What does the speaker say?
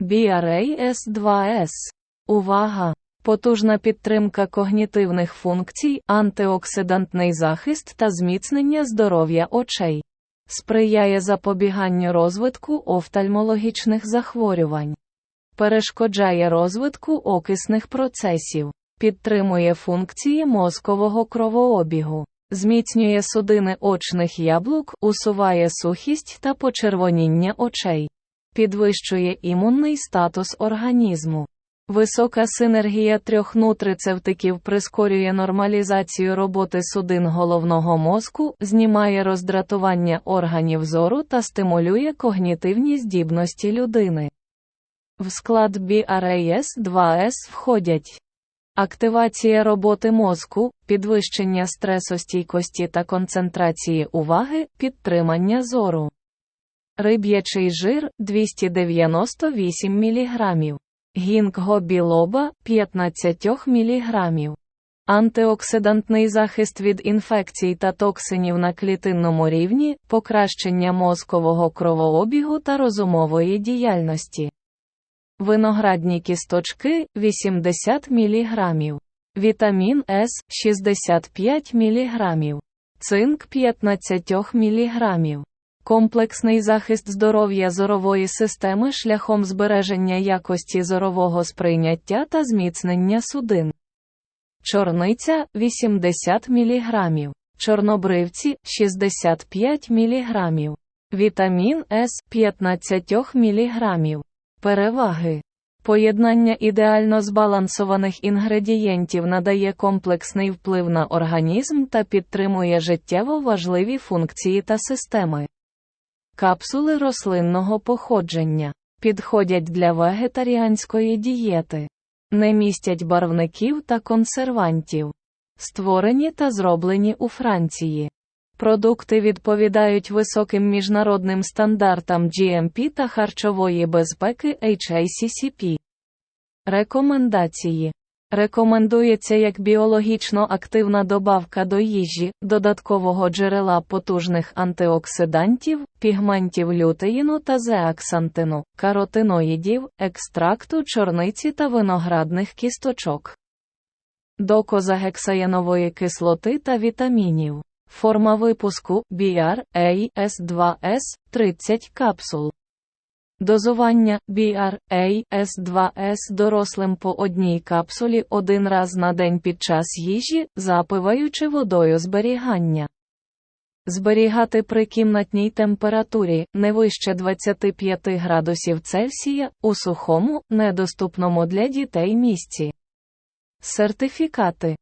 BRAS2S. Увага! Потужна підтримка когнітивних функцій, антиоксидантний захист та зміцнення здоров'я очей. Сприяє запобіганню розвитку офтальмологічних захворювань. Перешкоджає розвитку окисних процесів. Підтримує функції мозкового кровообігу. Зміцнює судини очних яблук, усуває сухість та почервоніння очей. Підвищує імунний статус організму. Висока синергія трьох нутрицевтиків прискорює нормалізацію роботи судин головного мозку, знімає роздратування органів зору та стимулює когнітивні здібності людини. В склад BRAS2S входять активація роботи мозку, підвищення стресостійкості та концентрації уваги, підтримання зору. Риб'ячий жир 298 мг. Гінкго білоба 15 мг. Антиоксидантний захист від інфекцій та токсинів на клітинному рівні, покращення мозкового кровообігу та розумової діяльності. Виноградні кісточки 80 мг. Вітамін С 65 мг. Цинк 15 мг. Комплексний захист здоров'я зорової системи шляхом збереження якості зорового сприйняття та зміцнення судин. Чорниця 80 мг. Чорнобривці 65 мг. Вітамін С 15 мг. Переваги. Поєднання ідеально збалансованих інгредієнтів надає комплексний вплив на організм та підтримує життєво важливі функції та системи. Капсули рослинного походження підходять для вегетаріанської дієти, не містять барвників та консервантів, створені та зроблені у Франції. Продукти відповідають високим міжнародним стандартам GMP та харчової безпеки HACCP. Рекомендації Рекомендується як біологічно активна добавка до їжі, додаткового джерела потужних антиоксидантів, пігментів лютеїну та зеаксантину, каротиноїдів, екстракту чорниці та виноградних кісточок, докозагексаєнової кислоти та вітамінів. Форма випуску BR AS2S 30 капсул. Дозування BR AS2S дорослим по одній капсулі один раз на день під час їжі, запиваючи водою зберігання. Зберігати при кімнатній температурі не вище 25 градусів Цельсія у сухому, недоступному для дітей місці. Сертифікати